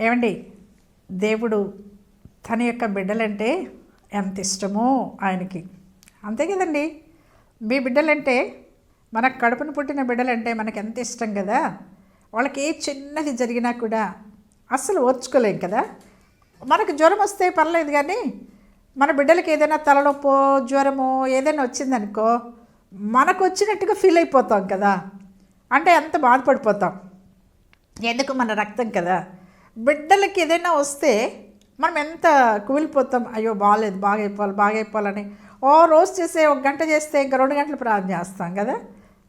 ఏమండి దేవుడు తన యొక్క బిడ్డలంటే ఎంత ఇష్టమో ఆయనకి. అంతే కదండి మీ బిడ్డలంటే మన కడుపును పుట్టిన బిడ్డలంటే మనకి ఎంత ఇష్టం కదా. వాళ్ళకి ఏ చిన్నది జరిగినా కూడా అస్సలు ఓర్చుకోలేం కదా. మనకు జ్వరం వస్తే పర్లేదు కానీ మన బిడ్డలకి ఏదైనా తలనొప్పో జ్వరమో ఏదైనా వచ్చిందనుకో మనకు వచ్చినట్టుగా ఫీల్ అయిపోతాం కదా. అంటే ఎంత బాధపడిపోతాం. ఎందుకు మన రక్తం కదా? బిడ్డలకి ఏదైనా వస్తే మనం ఎంత కుమిలిపోతాం అయ్యో బాగాలేదు బాగా అయిపోవాలి బాగా అయిపోవాలని ఓ రోజు చేసే ఒక గంట చేస్తే ఇంకా రెండు గంటలు ప్రార్థన చేస్తాం కదా.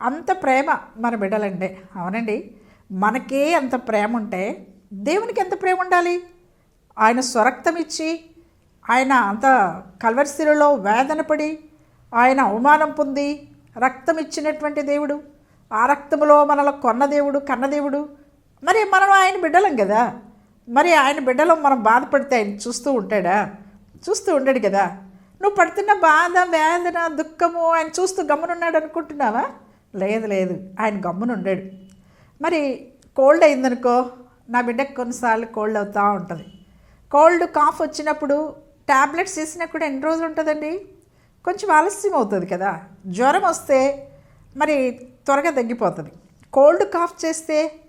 అంత ప్రేమ మన బిడ్డలంటే. అవునండి. మనకే అంత ప్రేమ ఉంటే దేవునికి ఎంత ప్రేమ ఉండాలి? ఆయన స్వరక్తం ఇచ్చి ఆయన అంత కల్వరిశిలలో వేదన పడి ఆయన అవమానం పొంది రక్తం ఇచ్చినటువంటి దేవుడు ఆ రక్తములో మనలో కొన్న దేవుడు కన్న దేవుడు మరి మనం ఆయన బిడ్డలం కదా. మరి ఆయన బిడ్డలో మనం బాధపడితే ఆయన చూస్తూ ఉంటాడా? చూస్తూ ఉండడు కదా. నువ్వు పడుతున్న బాధ వేదన దుఃఖము ఆయన చూస్తూ గమ్మునున్నాడు అనుకుంటున్నావా? లేదు లేదు. ఆయన గమ్మునుండాడు. మరి కోల్డ్ అయిందనుకో నా బిడ్డకు కొన్నిసార్లు కోల్డ్ అవుతూ ఉంటుంది. కోల్డ్ కాఫ్ వచ్చినప్పుడు ట్యాబ్లెట్స్ వేసినా కూడా ఎన్ని రోజులు ఉంటుందండి? కొంచెం ఆలస్యం అవుతుంది కదా. జ్వరం వస్తే మరి త్వరగా తగ్గిపోతుంది. కోల్డ్ కాఫ్ చేస్తే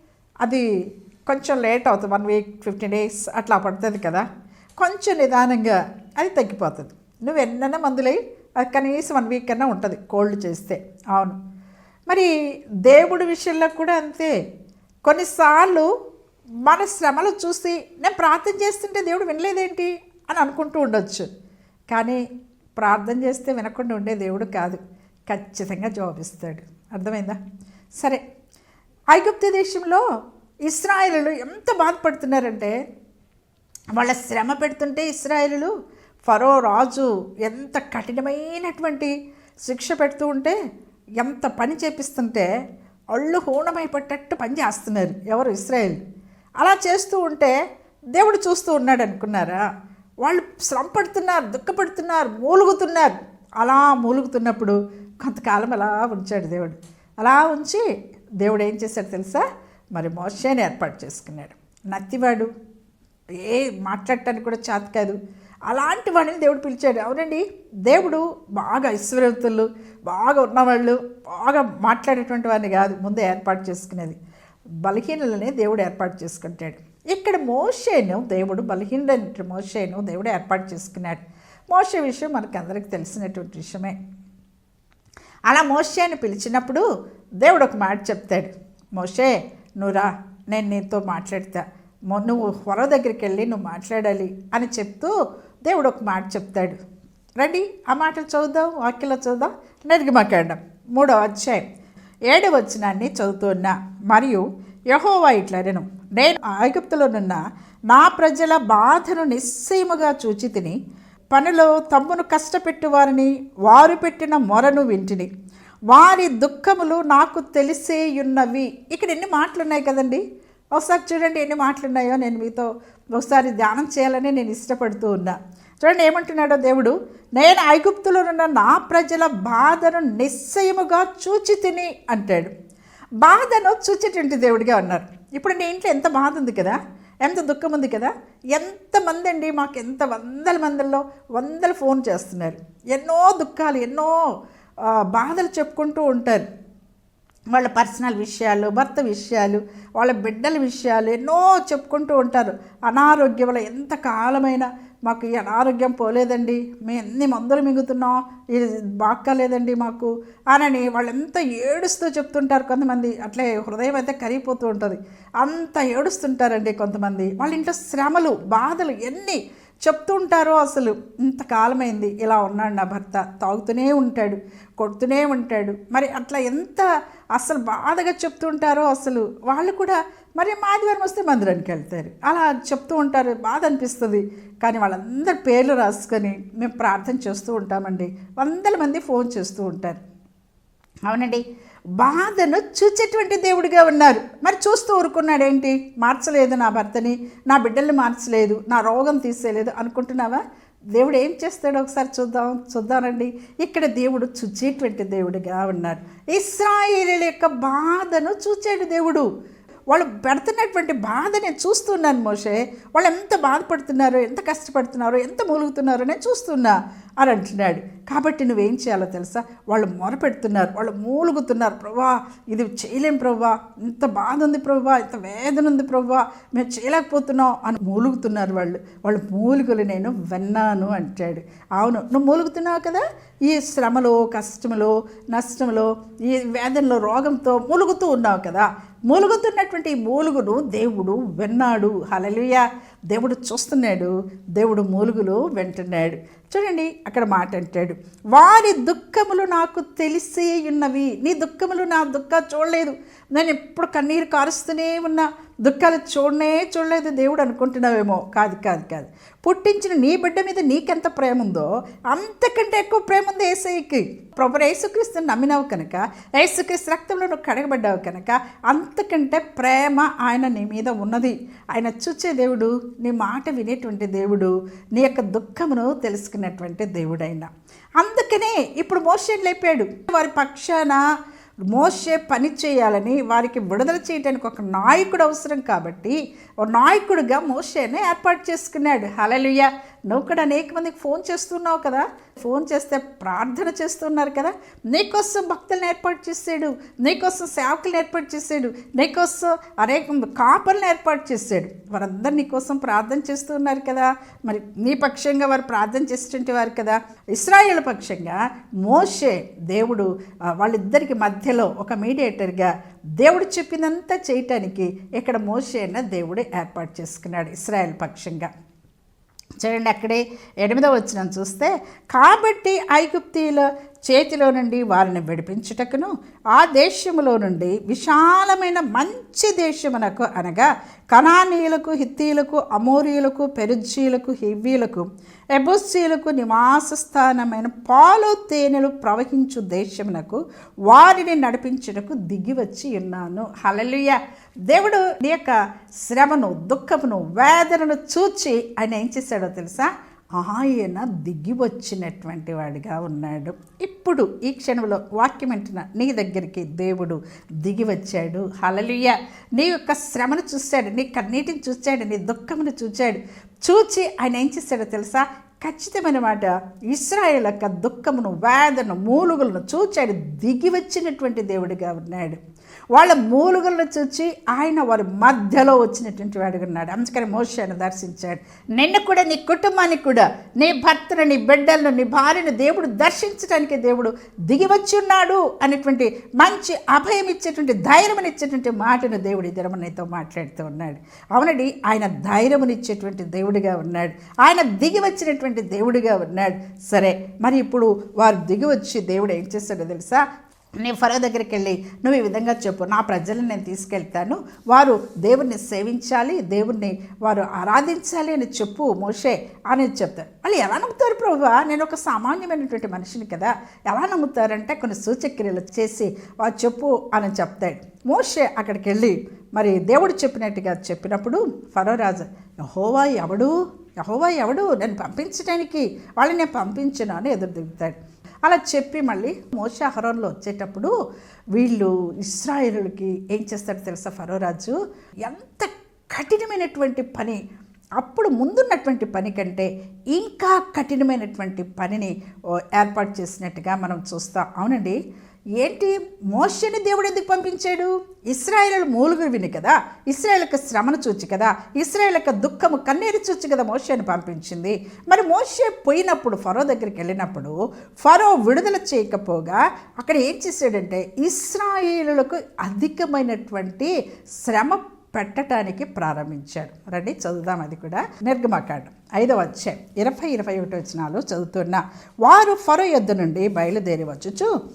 అది కొంచెం లేట్ అవుతుంది. వన్ వీక్ ఫిఫ్టీన్ డేస్ అట్లా పడుతుంది కదా. కొంచెం నిదానంగా అది తగ్గిపోతుంది. నువ్వు ఎన్నైనా మందులై అది కనీసం వన్ వీక్ కన్నా ఉంటుంది కోల్డ్ చేస్తే. అవును. మరి దేవుడి విషయంలో కూడా అంతే. కొన్నిసార్లు మన శ్రమలు చూసి నేను ప్రార్థన చేస్తుంటే దేవుడు వినలేదేంటి? అని అనుకుంటూ ఉండొచ్చు. కానీ ప్రార్థన చేస్తే వినకుండా ఉండే దేవుడు కాదు. ఖచ్చితంగా జవాబిస్తాడు. అర్థమైందా? సరే. ఐగుప్తు దేశంలో ఇస్రాయేలు ఎంత బాధపడుతున్నారంటే వాళ్ళ శ్రమ పెడుతుంటే ఇస్రాయిలు ఫరో రాజు ఎంత కఠినమైనటువంటి శిక్ష పెడుతూ ఉంటే ఎంత పని చేపిస్తుంటే అళ్ళు హూణమైపట్టట్టు పని చేస్తున్నారు ఎవరు ఇస్రాయేల్. అలా చేస్తూ ఉంటే దేవుడు చూస్తూ ఉన్నాడు అనుకున్నారా? వాళ్ళు శ్రమ పడుతున్నారు దుఃఖపడుతున్నారు మూలుగుతున్నారు. అలా మూలుగుతున్నప్పుడు కొంతకాలం అలా ఉంచాడు దేవుడు. అలా ఉంచి దేవుడు ఏం చేశాడు తెలుసా? మరి మోషేని ఏర్పాటు చేసుకున్నాడు. నత్తివాడు ఏ మాట్లాడటానికి కూడా చేత కాదు. అలాంటి వాడిని దేవుడు పిలిచాడు. అవునండి దేవుడు బాగా ఐశ్వర్యవతులు బాగా ఉన్నవాళ్ళు బాగా మాట్లాడేటువంటి వాడిని కాదు ముందే ఏర్పాటు చేసుకునేది. బలహీనులనే దేవుడు ఏర్పాటు చేసుకుంటాడు. ఇక్కడ మోషేను దేవుడు బలహీనుడైన మోషేను దేవుడు ఏర్పాటు చేసుకున్నాడు. మోషే విషయం మనకు అందరికి తెలిసినటువంటి విషయమే. అలా మోషేని పిలిచినప్పుడు దేవుడు ఒక మాట చెప్తాడు. మోషే నువ్వు రా నేను నీతో మాట్లాడతా. నువ్వు వర దగ్గరికి వెళ్ళి నువ్వు మాట్లాడాలి అని చెప్తూ దేవుడు ఒక మాట చెప్తాడు. రండి ఆ మాటలు చదువుదాం వాక్యలో చదువుదాం నిర్గమకాండం మూడో అధ్యాయం. ఏడవ వచనాన్ని చదువుతున్నా మరియు యహోవా ఇట్లనెను నేను ఐగుప్తులోనున్న నా ప్రజల బాధను నిశ్చయముగా చూచి తిని పనిలో తమ్మును కష్టపెట్టు వారిని వారు పెట్టిన మొరను వింటిని. వారి దుఃఖములు నాకు తెలిసేయున్నవి. ఇక్కడ ఎన్ని మాటలు ఉన్నాయి కదండి? ఒకసారి చూడండి ఎన్ని మాటలు ఉన్నాయో నేను మీతో ఒకసారి ధ్యానం చేయాలని నేను ఇష్టపడుతూ ఉన్నా. చూడండి ఏమంటున్నాడో దేవుడు? నేను ఐగుప్తులో ఉన్న నా ప్రజల బాధను నిశ్చయముగా చూచి తిని అంటాడు. బాధను చూచేటువంటి దేవుడిగా ఉన్నారు. ఇప్పుడు నీ ఇంట్లో ఎంత బాధ ఉంది కదా? ఎంత దుఃఖం ఉంది కదా? ఎంతమంది అండి మాకు ఎంత వందల మందిలో వందల ఫోన్ చేస్తున్నారు. ఎన్నో దుఃఖాలు ఎన్నో బాధలు చెప్పుకుంటూ ఉంటారు. వాళ్ళ పర్సనల్ విషయాలు భర్త విషయాలు వాళ్ళ బిడ్డల విషయాలు ఎన్నో చెప్పుకుంటూ ఉంటారు. అనారోగ్యం వల్ల ఎంత కాలమైనా మాకు ఈ అనారోగ్యం పోలేదండి. మేము ఎన్ని మందులు మింగుతున్నాం? ఇది బాక్కలేదండి మాకు అనని వాళ్ళంతా ఏడుస్తూ చెప్తుంటారు కొంతమంది. అట్లే హృదయం అయితే కరిగిపోతూ ఉంటుంది. అంత ఏడుస్తుంటారండి కొంతమంది. వాళ్ళ ఇంట్లో శ్రమలు బాధలు ఎన్ని చెప్తూ ఉంటారో అసలు ఇంతకాలమైంది ఇలా ఉన్నాడు నా భర్త. తాగుతూనే ఉంటాడు. కొడుతూనే ఉంటాడు. మరి అట్లా ఎంత అసలు బాధగా చెప్తూ ఉంటారో అసలు? వాళ్ళు కూడా మరి మాదివారం వస్తే మందిరానికి వెళ్తారు. అలా చెప్తూ ఉంటారు. బాధ అనిపిస్తుంది. కానీ వాళ్ళందరి పేర్లు రాసుకొని మేము ప్రార్థన చేస్తూ ఉంటామండి. వందల మంది ఫోన్ చేస్తూ ఉంటారు. అవునండి. బాధను చూచేటువంటి దేవుడిగా ఉన్నారు. మరి చూస్తూ ఊరుకున్నాడు ఏంటి మార్చలేదు నా భర్తని నా బిడ్డల్ని మార్చలేదు నా రోగం తీసేయలేదు అనుకుంటున్నావా? దేవుడు ఏం చేస్తాడో ఒకసారి చూద్దాం చూద్దామండి. ఇక్కడ దేవుడు చూచేటువంటి దేవుడిగా ఉన్నారు. ఇస్రాయేలీల యొక్క బాధను చూచాడు దేవుడు. వాళ్ళు పెడుతున్నటువంటి బాధ నేను చూస్తున్నాను మోషే. వాళ్ళు ఎంత బాధపడుతున్నారో ఎంత కష్టపడుతున్నారో ఎంత మూలుగుతున్నారో నేను చూస్తున్నా అని అంటున్నాడు. కాబట్టి నువ్వేం చేయాలో తెలుసా? వాళ్ళు మొరపెడుతున్నారు వాళ్ళు మూలుగుతున్నారు. ప్రభా ఇది చేయలేం ప్రభా. ఇంత బాధ ఉంది ప్రభా ఇంత వేదన ఉంది ప్రభా. మేము చేయలేకపోతున్నాం అని మూలుగుతున్నారు వాళ్ళు. వాళ్ళు మూలుగులు నేను విన్నాను అంటాడు. అవును నువ్వు మూలుగుతున్నావు కదా? ఈ శ్రమలో కష్టంలో నష్టంలో ఈ వేదనలో రోగంతో మూలుగుతూ ఉన్నావు కదా. మూలుగుతున్నటువంటి మూలుగును దేవుడు విన్నాడు. హలలుయ దేవుడు చూస్తున్నాడు. దేవుడు మూలుగులు వింటున్నాడు. చూడండి అక్కడ మాట అంటాడు. వారి దుఃఖములు నాకు తెలిసే ఉన్నవి. నీ దుఃఖములు నా దుఃఖ చూడలేదు. నేను ఎప్పుడు కన్నీరు కారుస్తూనే ఉన్నా దుఃఖాలు చూడనే చూడలేదు దేవుడు అనుకుంటున్నావేమో. కాదు కాదు కాదు. పుట్టించిన నీ బిడ్డ మీద నీకెంత ప్రేమ ఉందో అంతకంటే ఎక్కువ ప్రేమ ఉంది ఏసైకి ప్రభు యేసుక్రీస్తుని నమ్మినావు కనుక యేసుక్రీస్తు రక్తంలో నువ్వు కడగబడ్డావు కనుక అంతకంటే ప్రేమ ఆయన నీ మీద ఉన్నది. ఆయన చూచే దేవుడు నీ మాట వినేటువంటి దేవుడు నీ యొక్క దుఃఖమును తెలుసుకున్నటువంటి దేవుడైన. అందుకనే ఇప్పుడు మోషన్ లేపాడు? వారి పక్షాన మోసే పని చేయాలని వారికి విడుదల చేయడానికి ఒక నాయకుడు అవసరం కాబట్టి ఓ నాయకుడిగా మోసేనే ఏర్పాటు చేసుకున్నాడు. హలలుయ నువ్వు కూడా అనేక మందికి ఫోన్ చేస్తున్నావు కదా. ఫోన్ చేస్తే ప్రార్థన చేస్తున్నారు కదా. నీకోసం భక్తులను ఏర్పాటు చేసాడు. నీకోసం సేవకులను ఏర్పాటు చేసాడు. నీకోసం అనేక కాపర్లను ఏర్పాటు చేసాడు. వారందరూ నీకోసం ప్రార్థన చేస్తున్నారు కదా. మరి నీ పక్షంగా వారు ప్రార్థన చేస్తుంటే వారు కదా. ఇస్రాయేల్ పక్షంగా మోషే దేవుడు వాళ్ళిద్దరికి మధ్యలో ఒక మీడియేటర్గా దేవుడు చెప్పినంత చేయటానికి ఇక్కడ మోషే అన్న దేవుడు ఏర్పాటు చేసుకున్నాడు ఇస్రాయల్ పక్షంగా. చూడండి అక్కడే ఎనిమిదవ వచ్చిన చూస్తే కాబట్టి ఐగుప్తీయుల చేతిలో నుండి వారిని విడిపించుటకును ఆ దేశములో నుండి విశాలమైన మంచి దేశమునకు అనగా కనానీయులకు హిత్తీలకు అమోరీయులకు పెరుజ్జీలకు హివ్వీలకు ఎబుస్సీలకు నివాస స్థానమైన పాలు తేనెలు ప్రవహించు దేశమునకు వారిని నడిపించుటకు దిగివచ్చి ఉన్నాను. హలలుయ దేవుడు నీ యొక్క శ్రమను దుఃఖమును వేదనను చూచి ఆయన ఏం చేశాడో తెలుసా? ఆయన దిగి వచ్చినటువంటి వాడిగా ఉన్నాడు. ఇప్పుడు ఈ క్షణంలో వాక్యం వెంటన నీ దగ్గరికి దేవుడు దిగివచ్చాడు. హలలియ హలలుయ నీ యొక్క శ్రమను చూశాడు నీ కన్నీటిని చూశాడు నీ దుఃఖమును చూశాడు. చూచి ఆయన ఏం చేశాడో తెలుసా? ఖచ్చితమైన మాట ఇస్రాయేల్ యొక్క దుఃఖమును వేదన మూలుగులను చూచాడు దిగి వచ్చినటువంటి దేవుడిగా ఉన్నాడు. వాళ్ళ మూలుగులను చూచి ఆయన వారి మధ్యలో వచ్చినటువంటి వాడుగున్నాడు అందుకని మోషాను దర్శించాడు. నిన్ను కూడా నీ కుటుంబానికి కూడా నీ భర్తను నీ బిడ్డలను నీ భార్యను దేవుడు దర్శించడానికి దేవుడు దిగి వచ్చి ఉన్నాడు అనేటువంటి మంచి అభయం ఇచ్చేటువంటి ధైర్యం ఇచ్చేటువంటి మాటను దేవుడి దినమనితో మాట్లాడుతూ ఉన్నాడు. అవునండి ఆయన ధైర్యమునిచ్చేటువంటి దేవుడిగా ఉన్నాడు. ఆయన దిగి వచ్చినటువంటి దేవుడిగా ఉన్నాడు. సరే మరి ఇప్పుడు వారు దిగి వచ్చి దేవుడు ఏం చేస్తాడో తెలుసా? నేను ఫరో దగ్గరికి వెళ్ళి నువ్వు ఈ విధంగా చెప్పు నా ప్రజలను నేను తీసుకెళ్తాను. వారు దేవుణ్ణి సేవించాలి దేవుణ్ణి వారు ఆరాధించాలి అని చెప్పు మోషే అని చెప్తారు. వాళ్ళు ఎలా నమ్ముతారు ప్రభు? నేను ఒక సామాన్యమైనటువంటి మనిషిని కదా. ఎలా నమ్ముతారంటే కొన్ని సూచక్రియలు చేసి వారు చెప్పు అని చెప్తాడు. మోషే అక్కడికి వెళ్ళి మరి దేవుడు చెప్పినట్టుగా చెప్పినప్పుడు ఫరోరాజు యహోవా ఎవడు? యహోవా ఎవడు? నేను పంపించడానికి వాళ్ళని నేను పంపించను అని ఎదురు దిగుతాడు. అలా చెప్పి మళ్ళీ మోష హరోన్లో వచ్చేటప్పుడు వీళ్ళు ఇస్రాయేలులకి ఏం చేస్తారో తెలుసా ఫరో రాజు ఎంత కఠినమైనటువంటి పని అప్పుడు ముందున్నటువంటి పని కంటే ఇంకా కఠినమైనటువంటి పనిని ఓ, ఏర్పాటు చేసినట్టుగా మనం చూస్తాం. అవునండి? ఏంటి? మోషని దేవుడు ఎందుకు పంపించాడు? ఇస్రాయేల్ మూలుగురు విని కదా ఇస్రాయేల్ యొక్క శ్రమను చూచి కదా ఇస్రాయేల్ యొక్క దుఃఖము కన్నీరు చూచి కదా మోషని పంపించింది. మరి మోషే పోయినప్పుడు ఫరో దగ్గరికి వెళ్ళినప్పుడు ఫరో విడుదల చేయకపోగా అక్కడ ఏం చేశాడంటే ఇస్రాయేలులకు అధికమైనటువంటి శ్రమ పెట్టడానికి ప్రారంభించాడు. రండి చదువుదాం అది కూడా. నిర్గమకాండం ఐదవ అధ్యాయం ఇరవై ఇరవై ఒకటి వచ్చినాలు చదువుతున్నా. వారు ఫరో యొద్ద నుండి బయలుదేరి వచ్చుచు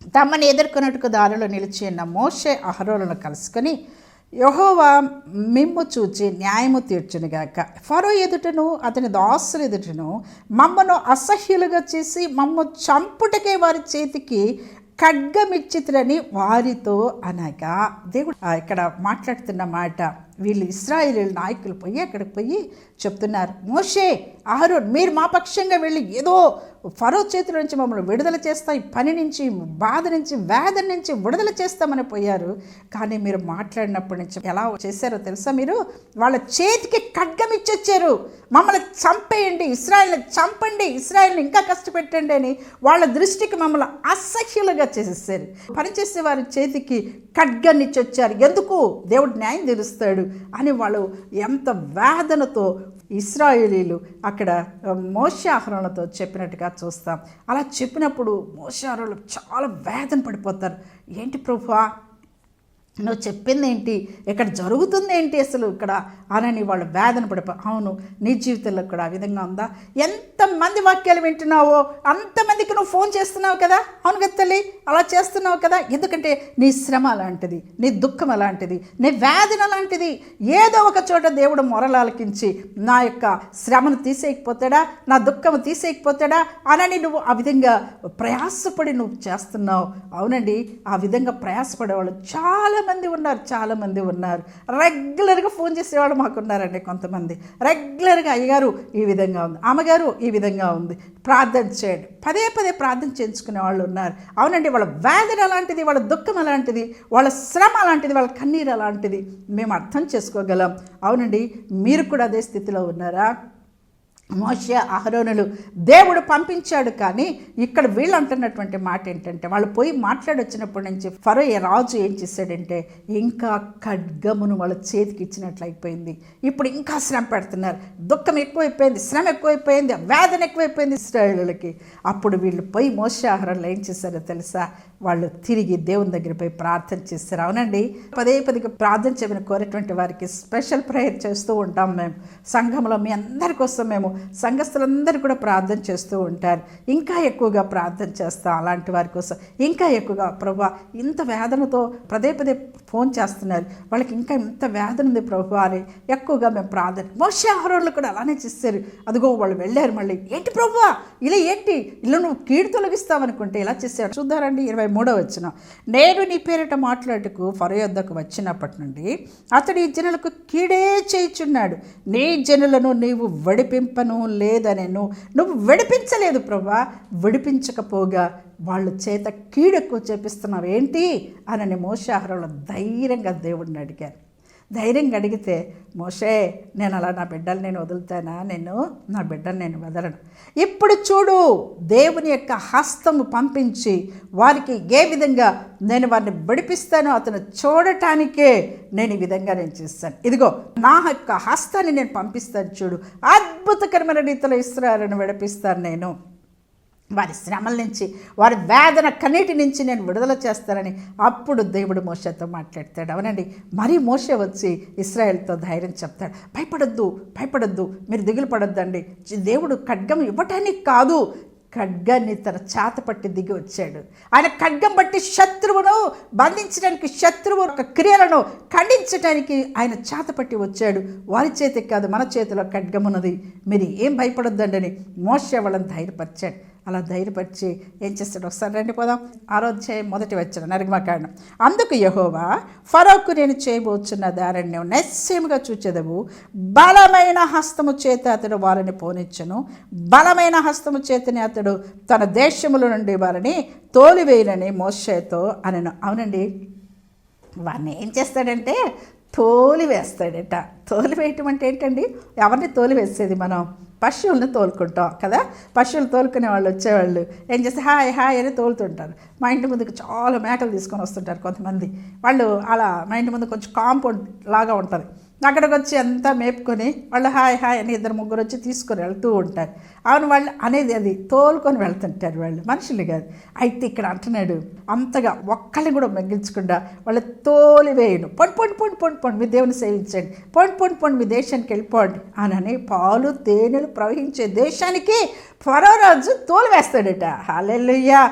తమని ఎదుర్కొన్నట్టుకు దారిలో నిలిచి ఉన్న మోషే అహరోలను కలుసుకొని యహోవా మిమ్ము చూచి న్యాయము తీర్చునుగాక ఫరో ఎదుటను అతని దాసులు ఎదుటను మమ్మను అసహ్యులుగా చేసి మమ్మ చంపుటకే వారి చేతికి ఖడ్గమిచ్చితులని వారితో అనగా. దేవుడు ఇక్కడ మాట్లాడుతున్న మాట వీళ్ళు ఇస్రాయేల్ నాయకులు పోయి అక్కడికి పోయి చెప్తున్నారు. మోషే అహరోన్ మీరు మా పక్షంగా వెళ్ళి ఏదో ఫరో చేతుల నుంచి మమ్మల్ని విడుదల చేస్తాయి ఈ పని నుంచి బాధ నుంచి వేదన నుంచి విడుదల చేస్తామని పోయారు. కానీ మీరు మాట్లాడినప్పటి నుంచి ఎలా చేశారో తెలుసా మీరు? వాళ్ళ చేతికి ఖడ్గం ఇచ్చొచ్చారు. మమ్మల్ని చంపేయండి ఇస్రాయల్ని చంపండి ఇస్రాయల్ని ఇంకా కష్టపెట్టండి అని వాళ్ళ దృష్టికి మమ్మల్ని అసహ్యులుగా చేసేసారు. పనిచేసే వారి చేతికి ఖడ్గాన్ని ఇచ్చొచ్చారు. ఎందుకు? దేవుడు న్యాయం తీరుస్తాడు అని వాళ్ళు ఎంత వేదనతో ఇస్రాయేలీలు అక్కడ మోషాహరణతో చెప్పినట్టుగా చూస్తాం. అలా చెప్పినప్పుడు మోషాహరణలు చాలా వేదన పడిపోతారు. ఏంటి ప్రభువా నువ్వు చెప్పింది ఏంటి ఇక్కడ జరుగుతుంది ఏంటి అసలు ఇక్కడ? అనని వాళ్ళు వేదన పడిపో అవును నీ జీవితంలో కూడా ఆ విధంగా ఉందా? ఎంతమంది వాక్యాలు వింటున్నావో అంతమందికి నువ్వు ఫోన్ చేస్తున్నావు కదా? అవును కదా తల్లి అలా చేస్తున్నావు కదా? ఎందుకంటే నీ శ్రమ అలాంటిది నీ దుఃఖం అలాంటిది నీ వేదన అలాంటిది. ఏదో ఒక చోట దేవుడు మొరలాలకించి నా యొక్క శ్రమను తీసేయకపోతాడా? నా దుఃఖం తీసేయకపోతాడా? అనని నువ్వు ఆ విధంగా ప్రయాసపడి నువ్వు చేస్తున్నావు. అవునండి ఆ విధంగా ప్రయాసపడే వాళ్ళు చాలా మంది ఉన్నారు చాలామంది ఉన్నారు. రెగ్యులర్గా ఫోన్ చేసేవాళ్ళు మాకున్నారండి కొంతమంది. రెగ్యులర్గా అయ్యగారు ఈ విధంగా ఉంది. అమ్మగారు ఈ విధంగా ఉంది. ప్రార్థన చేయండి. పదే పదే ప్రార్థన చేయించుకునే వాళ్ళు ఉన్నారు. అవునండి వాళ్ళ వేదన అలాంటిది వాళ్ళ దుఃఖం అలాంటిది వాళ్ళ శ్రమ అలాంటిది వాళ్ళ కన్నీరు అలాంటిది మేము అర్థం చేసుకోగలం. అవునండి మీరు కూడా అదే స్థితిలో ఉన్నారా? మోషే అహరోనులు దేవుడు పంపించాడు కానీ ఇక్కడ వీళ్ళు అంటున్నటువంటి మాట ఏంటంటే వాళ్ళు పోయి మాట్లాడొచ్చినప్పటి నుంచి ఫరో రాజు ఏం చేశాడంటే ఇంకా ఖడ్గమును వాళ్ళ చేతికి ఇచ్చినట్లు అయిపోయింది. ఇప్పుడు ఇంకా శ్రమ పెడుతున్నారు. దుఃఖం ఎక్కువైపోయింది శ్రమ ఎక్కువైపోయింది వేదన ఎక్కువైపోయింది ఇస్రాయేలులకి. అప్పుడు వీళ్ళు పోయి మోసే ఆహారంలో ఏం చేశారో తెలుసా? వాళ్ళు తిరిగి దేవుని దగ్గర పోయి ప్రార్థన చేస్తారు. అవునండి? పదే పదిగా ప్రార్థన చేయమని కోరేటువంటి వారికి స్పెషల్ ప్రేయర్ చేస్తూ ఉంటాం మేము. సంఘంలో మీ అందరి కోసం మేము సంఘస్థులందరూ కూడా ప్రార్థన చేస్తూ ఉంటారు. ఇంకా ఎక్కువగా ప్రార్థన చేస్తాం అలాంటి వారి కోసం. ఇంకా ఎక్కువగా ప్రభు ఇంత వేదనతో పదే పదే ఫోన్ చేస్తున్నారు. వాళ్ళకి ఇంకా ఇంత వేదన ఉంది ప్రభు అని ఎక్కువగా మేము ప్రార్థన. మోస ఆహారంలో కూడా అలానే చేస్తారు అదిగో వాళ్ళు వెళ్ళారు మళ్ళీ. ఏంటి ప్రభు? ఇలా ఏంటి? ఇలా నువ్వు కీడు తొలగిస్తావనుకుంటే ఇలా చేశాడు. చూద్దారండి ఇరవై మూడో వచ్చిన నేను నీ పేరిట మాట్లాడుటకు ఫరో యొద్దకు వచ్చినప్పటి నుండి అతడు ఈ జనులకు కీడే చేయుచున్నాడు. నీ జనులను నీవు వడిపింపను లేదనెను. నువ్వు విడిపించలేదు ప్రభా. విడిపించకపోగా వాళ్ళ చేత కీడెక్కువ చేపిస్తున్నావు ఏంటి అనని మోసాహారంలో ధైర్యంగా దేవుడిని అడిగారు. ధైర్యంగా అడిగితే మోషే నేను అలా నా బిడ్డలు నేను వదులుతానా? నేను నా బిడ్డను నేను వదలను. ఇప్పుడు చూడు దేవుని యొక్క హస్తము పంపించి వారికి ఏ విధంగా నేను వారిని విడిపిస్తానో అతను చూడటానికే నేను ఈ విధంగా నేను చేస్తాను. ఇదిగో నా యొక్క హస్తాన్ని నేను పంపిస్తాను చూడు. అద్భుతకరమైన రీతిలో ఇస్రాయలను విడిపిస్తాను నేను. వారి శ్రమల నుంచి వారి వేదన కన్నిటి నుంచి నేను విడుదల చేస్తానని అప్పుడు దేవుడు మోసతో మాట్లాడతాడు. అవునండి. మరీ మోసే వచ్చి ఇస్రాయేల్తో ధైర్యం చెప్తాడు. భయపడొద్దు భయపడొద్దు మీరు దిగులు పడొద్దండి. దేవుడు ఖడ్గం ఇవ్వటానికి కాదు ఖడ్గాన్ని తన చేత పట్టి దిగి వచ్చాడు. ఆయన ఖడ్గం బట్టి శత్రువును బంధించడానికి శత్రువు యొక్క క్రియలను ఖండించడానికి ఆయన చేత పట్టి వచ్చాడు. వారి చేతికి కాదు మన చేతిలో ఖడ్గం ఉన్నది. మీరు ఏం భయపడొద్దండి అని మోసే వాళ్ళని ధైర్యపరిచాడు. అలా ధైర్యపరిచి ఏం చేస్తాడు? ఒకసారి రండి పోదాం. ఆరోధ్యాయం మొదటి వచ్చిన నరగమకాండం అందుకు యహోవా ఫరోకు నేను చేయబోచున్న దారిని నువ్వు నిశ్చయముగా చూచెదవు. బలమైన హస్తము చేత అతడు వారిని పోనిచ్చను. బలమైన హస్తము చేతని అతడు తన దేశముల నుండి వారిని తోలివేయనని మోషేతో అనను. అవునండి. వారిని ఏం చేస్తాడంటే తోలివేస్తాడట. తోలివేయటం అంటే ఏంటండి? ఎవరిని తోలివేసేది మనం? పశువులను తోలుకుంటాం కదా? పశువులు తోలుకునే వాళ్ళు వచ్చేవాళ్ళు ఏం చేస్తే హాయ్ హాయ్ అని తోలుతుంటారు. మా ఇంటి ముందుకు చాలా మేకలు తీసుకొని వస్తుంటారు కొంతమంది. వాళ్ళు అలా మా ఇంటి ముందు కొంచెం కాంపౌండ్ లాగా ఉంటుంది. అక్కడికి వచ్చి అంతా మేపుకొని వాళ్ళు హాయ్ హాయ్ అని ఇద్దరు ముగ్గురు వచ్చి తీసుకొని వెళ్తూ ఉంటారు. అవును వాళ్ళు అనేది అది తోలుకొని వెళ్తుంటారు వాళ్ళు మనుషులు కాదు. అయితే ఇక్కడ అంటున్నాడు అంతగా ఒక్కళ్ళని కూడా మిగిల్చకుండా వాళ్ళు తోలివేయను పొండి పొండి పొండి పొండి పొండి మీ దేవుని సేవించండి. పొండి పొండి పొండి మీ దేశానికి వెళ్ళిపోండి అని పాలు తేనెలు ప్రవహించే దేశానికి ఫరోరాజు తోలు వేస్తాడట. హాలెల్లుయ్యా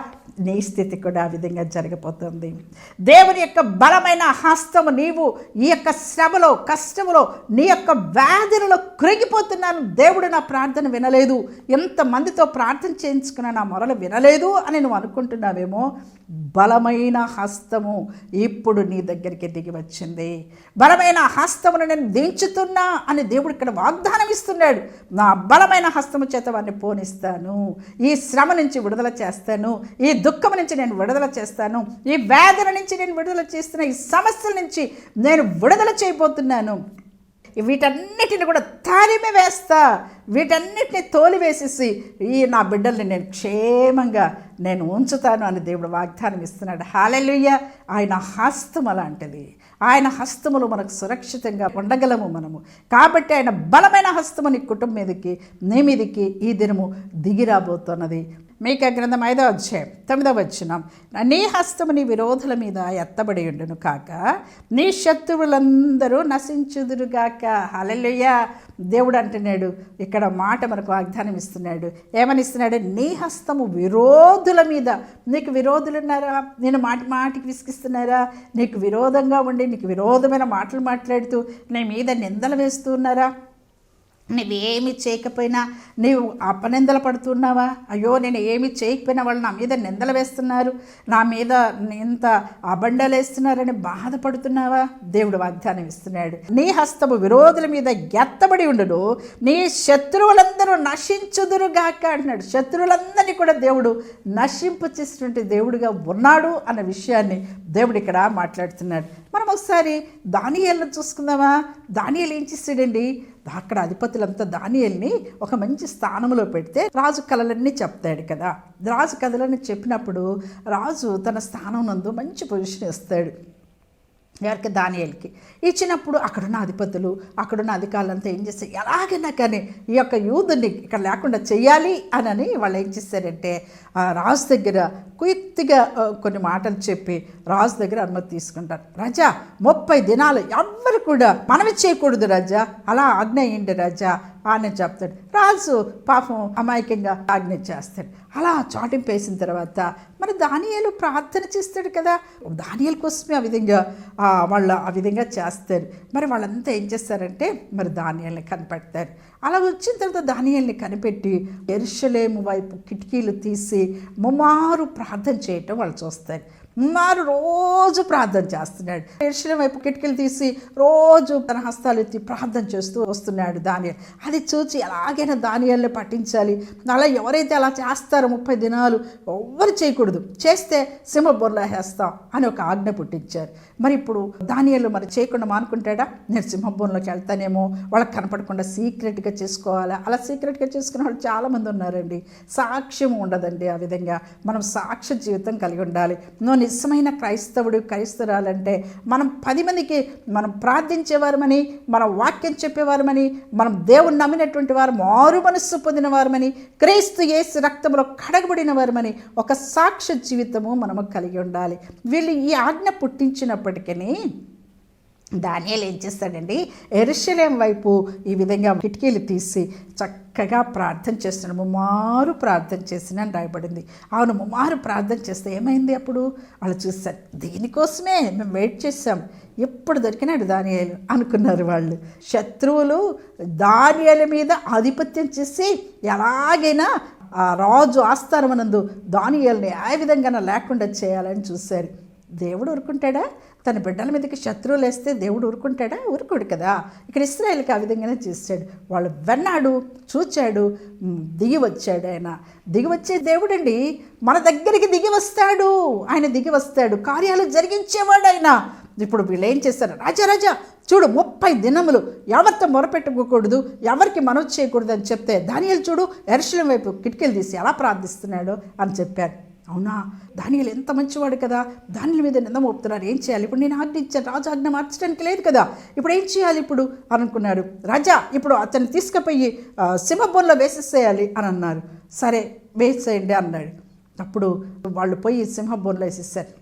నీ స్థితి కూడా ఆ విధంగా జరగబోతుంది. దేవుని యొక్క బలమైన హస్తము నీవు ఈ యొక్క శ్రమలో కష్టములో నీ యొక్క వ్యాధులలో కృగిపోతున్నాను. దేవుడు నా ప్రార్థన వినలేదు. ఎంతమందితో ప్రార్థన చేయించుకున్న నా మొరలు వినలేదు అని నువ్వు అనుకుంటున్నావేమో? బలమైన హస్తము ఇప్పుడు నీ దగ్గరికి దిగి వచ్చింది. బలమైన హస్తమును నేను దించుతున్నా అని దేవుడు ఇక్కడ వాగ్దానం ఇస్తున్నాడు. నా బలమైన హస్తము చేత వారిని పోనిస్తాను. ఈ శ్రమ నుంచి విడుదల చేస్తాను. ఈ దుఃఖం నుంచి నేను విడుదల చేస్తాను. ఈ వేదన నుంచి నేను విడుదల చేస్తున్న ఈ సమస్యల నుంచి నేను విడుదల చేయబోతున్నాను. వీటన్నిటిని కూడా తారిమి వేస్తా. వీటన్నిటిని తోలివేసేసి ఈ నా బిడ్డల్ని నేను క్షేమంగా నేను ఉంచుతాను అని దేవుడు వాగ్దానం ఇస్తున్నాడు. హాలెలుయ్య ఆయన హస్తం అలాంటిది ఆయన హస్తములు మనకు సురక్షితంగా ఉండగలము మనము. కాబట్టి ఆయన బలమైన హస్తము నీ కుటుంబం మీదకి నీ మీదకి ఈ దినము దిగిరాబోతున్నది. మీక గ్రంథం ఐదో అధ్యాయం తొమ్మిదవ వచ్చినాం నీ హస్తము నీ విరోధుల మీద ఎత్తబడి ఉండును కాక నీ శత్రువులందరూ నశించుదురుగాక హలలుయ్యా దేవుడు అంటున్నాడు ఇక్కడ మాట మనకు వాగ్దానం ఇస్తున్నాడు. ఏమని ఇస్తున్నాడు నీ హస్తము విరోధుల మీద. నీకు విరోధులు ఉన్నారా నేను మాటి మాటికి విసిగిస్తున్నారా? నీకు విరోధంగా ఉండి నీకు విరోధమైన మాటలు మాట్లాడుతూ నీ మీద నిందలు వేస్తూ ఉన్నారా? నువ్వేమి చేయకపోయినా నీవు అపనిందలు పడుతున్నావా? అయ్యో నేను ఏమి చేయకపోయినా వాళ్ళు నా మీద నిందలు వేస్తున్నారు. నా మీద ఇంత అబండలు వేస్తున్నారని బాధపడుతున్నావా? దేవుడు వాగ్దానం ఇస్తున్నాడు. నీ హస్తము విరోధుల మీద ఎత్తబడి ఉండును. నీ శత్రువులందరూ నశించుదురుగాక అంటున్నాడు. శత్రువులందరినీ కూడా దేవుడు నశింపు చేసినటువంటి దేవుడుగా ఉన్నాడు అన్న విషయాన్ని దేవుడు ఇక్కడ మాట్లాడుతున్నాడు. మనం ఒకసారి దానియాలను చూసుకుందామా? దానియాలు ఏం చేస్తాడండి? అక్కడ అధిపతులంతా దానియల్ని ఒక మంచి స్థానంలో పెడితే రాజు కళలన్నీ చెప్తాడు కదా. రాజు కథలన్నీ చెప్పినప్పుడు రాజు తన స్థానం నందు మంచి పొజిషన్ ఇస్తాడు. ఎవరికి? దానియలకి. ఇచ్చినప్పుడు అక్కడున్న అధిపతులు అక్కడున్న అధికారులంతా ఏం చేస్తారు? ఎలాగైనా కానీ ఈ యొక్క యూదుని ఇక్కడ లేకుండా చేయాలి అని వాళ్ళు ఏం చేస్తారంటే రాజు దగ్గర కుయుక్తిగా కొన్ని మాటలు చెప్పి రాజు దగ్గర అనుమతి తీసుకుంటారు. రాజా ముప్పై దినాలు ఎవ్వరు కూడా మనవి చేయకూడదు రాజా. అలా ఆజ్ఞ అయ్యండి రాజా. అని చెప్తాడు. రాజు పాపం అమాయకంగా ఆజ్ఞ చేస్తాడు. అలా చాటింపు వేసిన తర్వాత మరి దానియాలు ప్రార్థన చేస్తాడు కదా. దానియాల కోసమే ఆ విధంగా వాళ్ళు ఆ విధంగా చేస్తారు. మరి వాళ్ళంతా ఏం చేస్తారంటే మరి ధాన్యాల్ని కనిపెడతారు. అలా వచ్చిన తర్వాత ధాన్యాల్ని కనిపెట్టి ఎరుషలేము వైపు కిటికీలు తీసి ముమారు ప్రార్థన చేయటం వాళ్ళు చూస్తారు. ఉన్నారు. రోజు ప్రార్థన చేస్తున్నాడు. ఎరుషలేం వైపు కిటికీలు తీసి రోజు తన హస్తాలు ఎత్తి ప్రార్థన చేస్తూ వస్తున్నాడు దానియల్. అది చూచి ఎలాగైనా దానియల్ని పట్టించాలి అలా ఎవరైతే అలా చేస్తారో ముప్పై దినాలు ఎవ్వరు చేయకూడదు. చేస్తే సింహ బొర్లా వేస్తాం అని ఒక ఆజ్ఞ పుట్టించారు. మరి ఇప్పుడు దానియాలు మరి చేయకుండా మానుకుంటాడా? నేను సింహభూంలోకి వెళ్తానేమో వాళ్ళకి కనపడకుండా సీక్రెట్గా చేసుకోవాలా? అలా సీక్రెట్గా చేసుకునే వాళ్ళు చాలామంది ఉన్నారండి. సాక్ష్యం ఉండదండి ఆ విధంగా. మనం సాక్ష్య జీవితం కలిగి ఉండాలి. నువ్వు నిజమైన క్రైస్తవుడు క్రైస్తవురాలంటే మనం పది మందికి మనం ప్రార్థించేవారమని మనం వాక్యం చెప్పేవారమని మనం దేవుణ్ణి నమ్మినటువంటి వారు మారు మనస్సు పొందిన వారమని క్రీస్తు యేసు రక్తంలో కడగబడిన వారమని ఒక సాక్ష్య జీవితము మనము కలిగి ఉండాలి. వీళ్ళు ఈ ఆజ్ఞ పుట్టించినప్పుడు పుట్టించినప్పటికీ దానియాలు ఏం చేస్తాడండి? ఎరుషలేం వైపు ఈ విధంగా కిటికీలు తీసి చక్కగా ప్రార్థన చేస్తున్నాడు. ముమ్మారు ప్రార్థన చేసిన అని రాయబడింది. అవును ముమ్మారు ప్రార్థన చేస్తే ఏమైంది అప్పుడు? వాళ్ళు చూస్తారు దీనికోసమే మేము వెయిట్ చేసాం ఎప్పుడు దొరికినాడు దానియాలు అనుకున్నారు వాళ్ళు. శత్రువులు దానియాల మీద ఆధిపత్యం చేసి ఎలాగైనా ఆ రాజు ఆస్థానమనందు దానియాలని ఏ విధంగా లేకుండా చేయాలని చూశారు. దేవుడు ఊరుకుంటాడా? తన బిడ్డల మీదకి శత్రువులు వేస్తే దేవుడు ఊరుకుంటాడా? ఊరుకోడు కదా. ఇక్కడ ఇస్రాయల్కి ఆ విధంగానే చేశాడు వాళ్ళు వెన్నాడు చూచాడు దిగి వచ్చాడు ఆయన. దిగి వచ్చే దేవుడండి మన దగ్గరికి దిగి వస్తాడు. ఆయన దిగి వస్తాడు. కార్యాలు జరిగించేవాడు ఆయన. ఇప్పుడు వీళ్ళు ఏం చేస్తారు? రాజా రాజా చూడు ముప్పై దినములు ఎవరితో మొరపెట్టుకోకూడదు ఎవరికి మనవి చేయకూడదు అని చెప్తే దానియలు చూడు ఎరుశలం వైపు కిటికీలు తీసి ఎలా ప్రార్థిస్తున్నాడు? అని చెప్పారు. అవునా? దానియలు ఎంత మంచివాడు కదా? దానిల మీద నింద మోపుతున్నారు. ఏం చేయాలి? ఇప్పుడు నేను ఆజ్ఞ ఇచ్చాను. రాజు మార్చడానికి లేదు కదా. ఇప్పుడు ఏం చేయాలి ఇప్పుడు? అని అనుకున్నాడు. రాజా ఇప్పుడు అతన్ని తీసుకుపోయి ఆ, వేసేసేయాలి అని అన్నారు. సరే వేసేయండి అన్నాడు. అప్పుడు వాళ్ళు పోయి సింహబొన్లో వేసేసారు.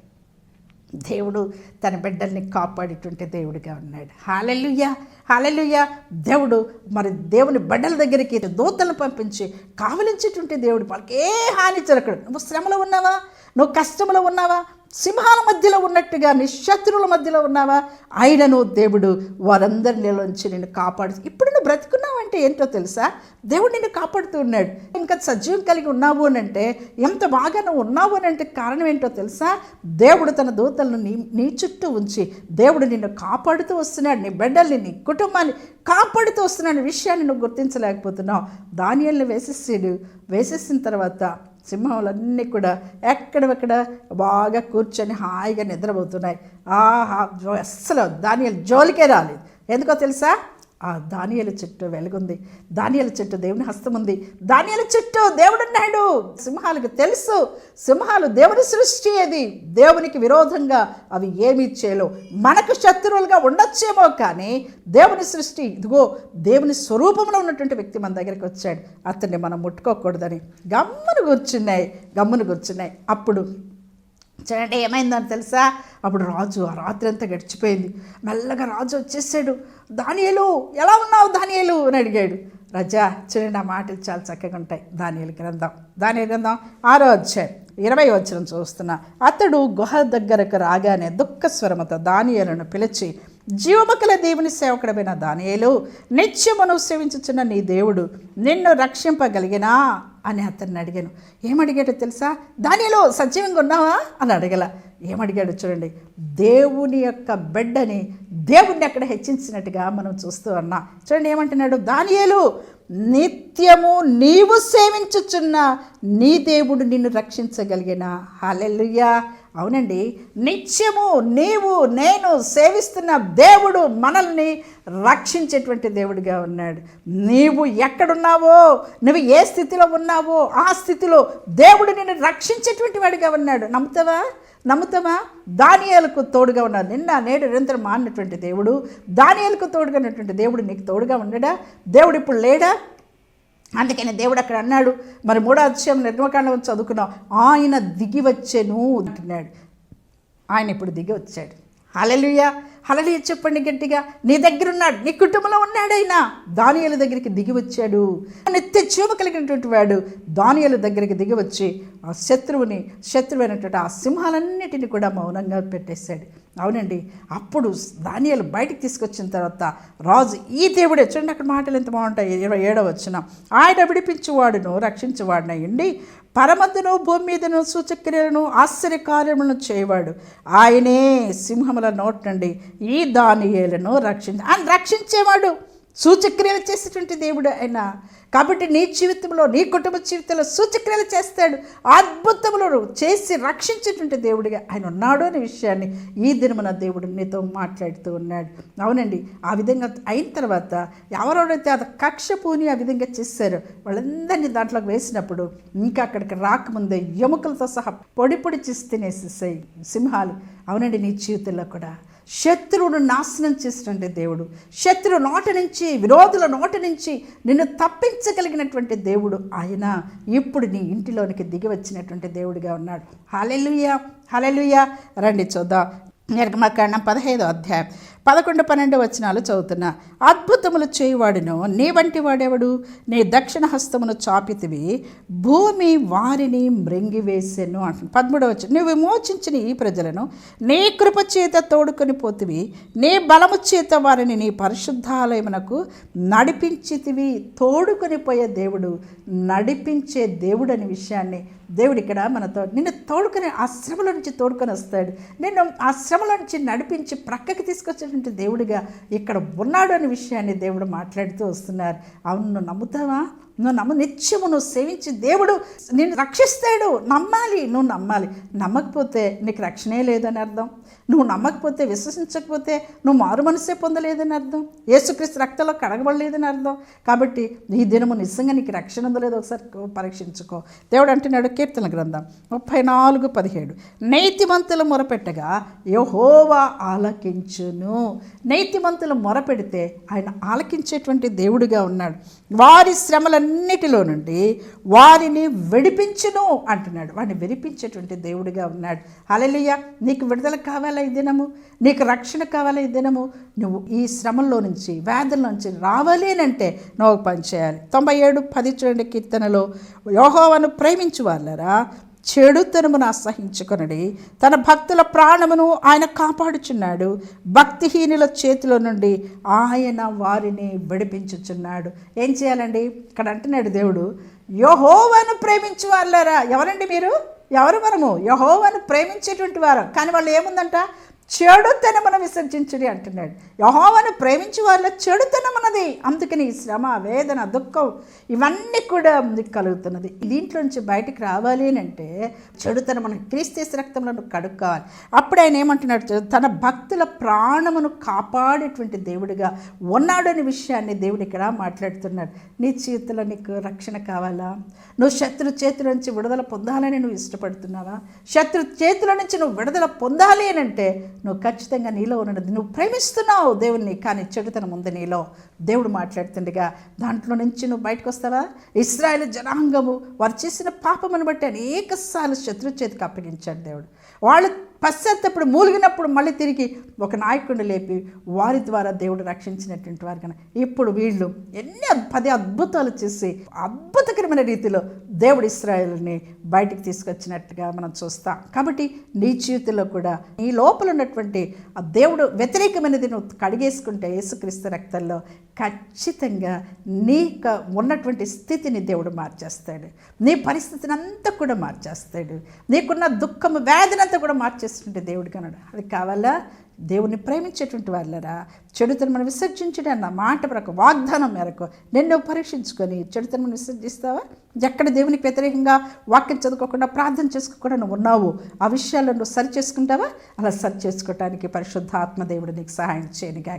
దేవుడు తన బిడ్డల్ని కాపాడేటువంటి దేవుడిగా ఉన్నాడు. హాలెలుయ్య హాలెలుయ్య దేవుడు మరి దేవుని బిడ్డల దగ్గరికి దూతలను పంపించి కావలించేటువంటి దేవుడు వాళ్ళకి ఏ హాని జరగడు. నువ్వు శ్రమలో ఉన్నావా? నువ్వు కష్టంలో ఉన్నావా? సింహాల మధ్యలో ఉన్నట్టుగా నిశత్రువుల మధ్యలో ఉన్నావా? ఆయనను దేవుడు వారందరి నుంచి నిన్ను కాపాడు. ఇప్పుడు నువ్వు బ్రతుకున్నావంటే ఏంటో తెలుసా? దేవుడు నిన్ను కాపాడుతూ ఉన్నాడు. ఇంకా సజీవం కలిగి ఉన్నావు అని అంటే ఎంత బాగా నువ్వు ఉన్నావు అని అంటే కారణం ఏంటో తెలుసా? దేవుడు తన దూతలను నీ నీ చుట్టూ ఉంచి దేవుడు నిన్ను కాపాడుతూ వస్తున్నాడు. నీ బిడ్డల్ని నీ కుటుంబాన్ని కాపాడుతూ వస్తున్నాడు విషయాన్ని నువ్వు గుర్తించలేకపోతున్నావు. ధాన్యాలను వేసేసాడు. వేసేసిన తర్వాత సింహాలన్నీ కూడా ఎక్కడెక్కడ బాగా కూర్చొని హాయిగా నిద్రపోతున్నాయి. ఆహా అస్సలు దాని జోలికే రాలేదు. ఎందుకో తెలుసా? ఆ దానియల చెట్టు వెలుగుంది. దానియల చెట్టు దేవుని హస్తం ఉంది దానియల చెట్టు దేవుడున్నాడు సింహాలకు తెలుసు. సింహాలు దేవుని సృష్టి అది దేవునికి విరోధంగా అవి ఏమి చేయలో మనకు శత్రువులుగా ఉండొచ్చేమో కానీ దేవుని సృష్టి ఇదిగో దేవుని స్వరూపంలో ఉన్నటువంటి వ్యక్తి మన దగ్గరికి వచ్చాడు. అతన్ని మనం ముట్టుకోకూడదని. గమ్మును కూర్చున్నాయి. గమ్మును కూర్చున్నాయి. అప్పుడు చూడండి ఏమైందని తెలుసా? అప్పుడు రాజు ఆ రాత్రి అంతా గడిచిపోయింది. మెల్లగా రాజు వచ్చేసాడు. దానియలు ఎలా ఉన్నావు దానియలు? అని అడిగాడు. రజా చూడండి ఆ మాటలు చాలా చక్కగా ఉంటాయి. దానియలు గ్రంథం దానియలు గ్రంథం ఆరో అధ్యాయం ఇరవై వచ్చిన చూస్తున్నా. అతడు గుహ దగ్గరకు రాగానే దుఃఖ స్వరమతో దానియలను పిలిచి జీవమకల దేవుని సేవకుడమైన దానియలు నిత్యమును సేవించుచున్న నీ దేవుడు నిన్ను రక్షింపగలిగినా అని అతన్ని అడిగాను. ఏమడిగాడో తెలుసా? దానిలో సజీవంగా ఉన్నావా? అని అడగల. ఏమడిగాడు చూడండి. దేవుని యొక్క బిడ్డని దేవుణ్ణి అక్కడ హెచ్చించినట్టుగా మనం చూస్తూ ఉన్నాం. చూడండి ఏమంటున్నాడు? దానియలు నిత్యము నీవు సేవించుచున్న నీ దేవుడు నిన్ను రక్షించగలిగిన. హాలెల్లుయ్యా అవునండి. నిత్యము నీవు నేను సేవిస్తున్న దేవుడు మనల్ని రక్షించేటువంటి దేవుడిగా ఉన్నాడు. నీవు ఎక్కడున్నావో నువ్వు ఏ స్థితిలో ఉన్నావో ఆ స్థితిలో దేవుడు నిన్ను రక్షించేటువంటి వాడిగా ఉన్నాడు. నమ్ముతావా? నమ్ముతావా? దానియాలకు తోడుగా ఉన్నాడు. నిన్న నేడు నిరంతరం మారినటువంటి దేవుడు దానియాలకు తోడుగా ఉన్నటువంటి దేవుడు నీకు తోడుగా ఉండడా? దేవుడు ఇప్పుడు లేడా? అందుకని దేవుడు అక్కడ అన్నాడు మరి మూడో అధ్యాయం నిర్మకాండం చదువుకున్నాం ఆయన దిగి వచ్చెను అంటున్నాడు. ఆయన ఇప్పుడు దిగి వచ్చాడు. హలలుయ హలలుయ చెప్పండి గట్టిగా. నీ దగ్గర ఉన్నాడు నీ కుటుంబంలో ఉన్నాడు ఆయన దానియాల దగ్గరికి దిగి వచ్చాడు. నిత్య జీవ కలిగినటువంటి వాడు దానియల దగ్గరికి దిగి వచ్చి ఆ శత్రువుని శత్రువైనటువంటి ఆ సింహాలన్నిటిని కూడా మౌనంగా పెట్టేశాడు. అవునండి. అప్పుడు దానియాలు బయటికి తీసుకొచ్చిన తర్వాత రాజు ఈ దేవుడే చూడండి అక్కడ మాటలు ఎంత బాగుంటాయి. ఇరవై ఏడవ వచ్చిన ఆయన విడిపించువాడును రక్షించువాడినయ్యండి పరమద్దును భూమి మీదను సూచక్రియలను ఆశ్చర్యకార్యములను చేయవాడు. ఆయనే సింహముల నోటి నుండి ఈ దానియేలను రక్షించ ఆయన రక్షించేవాడు. సూచక్రియలు చేసేటువంటి దేవుడు ఆయన కాబట్టి నీ జీవితంలో నీ కుటుంబ జీవితంలో సూచక్రియలు చేస్తాడు. అద్భుతములను చేసి రక్షించేటువంటి దేవుడిగా ఆయన ఉన్నాడు అనే విషయాన్ని ఈ దినమున దేవుడు నీతో మాట్లాడుతూ ఉన్నాడు. అవునండి ఆ విధంగా అయిన తర్వాత ఎవరెవరైతే అది కక్ష పూని ఆ విధంగా చేశారో వాళ్ళందరినీ దాంట్లోకి వేసినప్పుడు ఇంకా అక్కడికి రాకముందే ఎముకలతో సహా పొడి పొడి చేసి తినేసేసాయి సింహాలు. అవునండి నీ జీవితంలో కూడా. శత్రువును నాశనం చేసినటువంటి దేవుడు. శత్రు నోటి నుంచి విరోధుల నోట నుంచి నిన్ను తప్పించగలిగినటువంటి దేవుడు ఆయన. ఇప్పుడు నీ ఇంటిలోనికి దిగి వచ్చినటువంటి దేవుడిగా ఉన్నాడు. హలెలుయ హలెలుయ రండి చూద్దాం. నిర్గమకాండం పదహైదో అధ్యాయం. పదకొండు పన్నెండు వచనాలు చదువుతున్నా. అద్భుతములు చేయువాడును నీ వంటి వాడెవడు? నీ దక్షిణ హస్తమును చాపితివి. భూమి వారిని మృంగివేసెను అంటున్నాడు పదమూడవ వచ్చి నువ్వు విమోచించిన ఈ ప్రజలను నీ కృప చేత తోడుకొని పోతివి. నీ బలము చేత వారిని నీ పరిశుద్ధాలయమునకు నడిపించితివి. తోడుకొని పోయే దేవుడు నడిపించే దేవుడు అనే విషయాన్ని దేవుడు ఇక్కడ మనతో నిన్ను తోడుకొని ఆ శ్రమల నుంచి తోడుకొని వస్తాడు. నిన్ను ఆ శ్రమల నుంచి నడిపించి ప్రక్కకి తీసుకొచ్చినటువంటి దేవుడిగా ఇక్కడ ఉన్నాడు అనే విషయాన్ని దేవుడు మాట్లాడుతూ వస్తున్నారు. అవును నువ్వు నమ్ముతావా? నువ్వు నమ్ము నిత్యము నువ్వు సేవించి దేవుడు నిన్ను రక్షిస్తాడు. నమ్మాలి నువ్వు నమ్మాలి. నమ్మకపోతే నీకు రక్షణే లేదని అర్థం. నువ్వు నమ్మకపోతే విశ్వసించకపోతే నువ్వు మారు మనసే పొందలేదని అర్థం. యేసుక్రీస్తు రక్తంలో కడగబడలేదని అర్థం. కాబట్టి ఈ దినము నిజంగా నీకు రక్షణ ఉందో ఒకసారి పరీక్షించుకో. దేవుడు అంటున్నాడు కీర్తన గ్రంథం ముప్పై నాలుగు పదిహేడు. నైతిమంతులు మొరపెట్టగా యహోవా ఆలకించును. నైతిమంతులు మొరపెడితే ఆయన ఆలకించేటువంటి దేవుడిగా ఉన్నాడు. వారి శ్రమలన్నిటిలో నుండి వారిని విడిపించును అంటున్నాడు. వాడిని విడిపించేటువంటి దేవుడిగా ఉన్నాడు. అలలియ నీకు విడుదల కావాలి? ఈ దినము? నీకు రక్షణ కావాలా ఈ దినము? నువ్వు ఈ శ్రమంలో నుంచి వ్యాధుల నుంచి రావాలి అని అంటే నువ్వు పని చేయాలి. తొంభై ఏడు పది చూడండి కీర్తనలో యోహోవను ప్రేమించు వాళ్ళరా చెడుతనమును అసహించుకొనడి తన భక్తుల ప్రాణమును ఆయన కాపాడుచున్నాడు భక్తిహీనుల చేతిలో నుండి ఆయన వారిని విడిపించుచున్నాడు. ఏం చేయాలండి? ఇక్కడ అంటున్నాడు దేవుడు యోహోవను ప్రేమించు వాళ్ళరా. ఎవరండి మీరు? ఎవరు మనము? యహోవను ప్రేమించేటువంటి వారు. కానీ వాళ్ళు ఏముందంట? చెడుతనమును విసర్జించుడి అంటున్నాడు. యహోవను ప్రేమించి వాళ్ళ చెడుతనమున్నది. అందుకని ఈ శ్రమ వేదన దుఃఖం ఇవన్నీ కూడా కలుగుతున్నది. దీంట్లో నుంచి బయటికి రావాలి అని అంటే చెడుతన మనం క్రీస్తీస్ రక్తంలో నువ్వు కడుక్కోవాలి. అప్పుడు ఆయన ఏమంటున్నాడు తన భక్తుల ప్రాణమును కాపాడేటువంటి దేవుడిగా ఉన్నాడు అనే విషయాన్ని దేవుడు ఇక్కడ మాట్లాడుతున్నాడు. నీ చేతిలో నీకు రక్షణ కావాలా? నువ్వు శత్రు చేతుల నుంచి విడుదల పొందాలని నువ్వు ఇష్టపడుతున్నావా? శత్రు చేతుల నుంచి నువ్వు విడుదల పొందాలి అని అంటే నువ్వు ఖచ్చితంగా నీలో ఉన్నది. నువ్వు ప్రేమిస్తున్నావు. దేవుణ్ణి కానీ చెడుతనం ఉంది నీలో. దేవుడు మాట్లాడుతుండగా దాంట్లో నుంచి నువ్వు బయటకు వస్తావా? ఇస్రాయల్ జనాంగము వారు చేసిన పాపమును బట్టి అనేక సార్లు శత్రు చేతికి అప్పగించాడు దేవుడు. వాళ్ళు పశ్చాత్తప్పుడు మూలిగినప్పుడు మళ్ళీ తిరిగి ఒక నాయకుడిని లేపి వారి ద్వారా దేవుడు రక్షించినటువంటి వారు కనుక. ఇప్పుడు వీళ్ళు ఎన్ని పది అద్భుతాలు చేసి అద్భుతకరమైన రీతిలో దేవుడు ఇస్రాయల్ని బయటికి తీసుకొచ్చినట్టుగా మనం చూస్తాం. కాబట్టి నీ జీవితంలో కూడా నీ లోపల ఉన్నటువంటి ఆ దేవుడు వ్యతిరేకమైనది నువ్వు కడిగేసుకుంటే యేసుక్రీస్తు రక్తంలో ఖచ్చితంగా నీకు ఉన్నటువంటి స్థితిని దేవుడు మార్చేస్తాడు. నీ పరిస్థితిని అంతా కూడా మార్చేస్తాడు. నీకున్న దుఃఖము వేదనంతా కూడా మార్చేస్తుంటే దేవుడు కన్నాడు అది కావాలా? దేవుని ప్రేమించేటువంటి వాళ్ళరా? చెడుతను మనం విసర్జించడం అన్న మాట వరకు వాగ్దానం మేరకు నిన్ను పరీక్షించుకొని చెడుతను విసర్జిస్తావా? ఎక్కడ దేవునికి వ్యతిరేకంగా వాక్యం చదువుకోకుండా ప్రార్థన చేసుకోకుండా నువ్వు ఉన్నావు? ఆ విషయాలను నువ్వు సరి చేసుకుంటావా? అలా సరి చేసుకోవటానికి పరిశుద్ధ ఆత్మదేవుడు నీకు సహాయం చేయనిగా